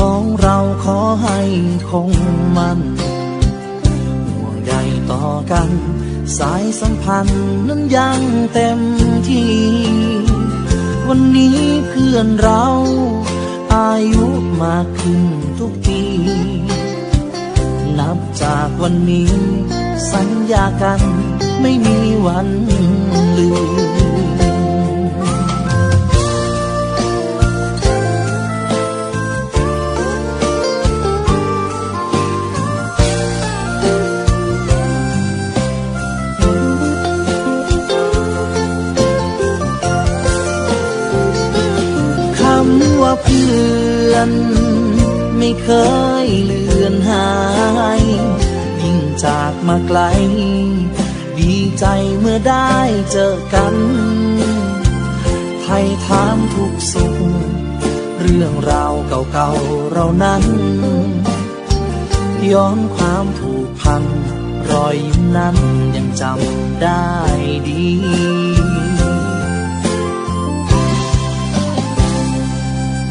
ของเราขอให้คงมันห่วงใยต่อกัน สายสัมพันธ์นั้นยังเต็มที่ วันนี้เพื่อนเรา อายุมากขึ้นทุกทีนับจากวันนี้ สัญญากันไม่มีวันลืม เพื่อน ไม่เคยเลือนหาย ยิ่งจากมาไกล ดีใจเมื่อได้เจอกันไทยถามทุกสุขเรื่องราวเก่าๆเรานั้น ย้อนความผูกพัน รอยยิ้มนั้นยังจำได้ดี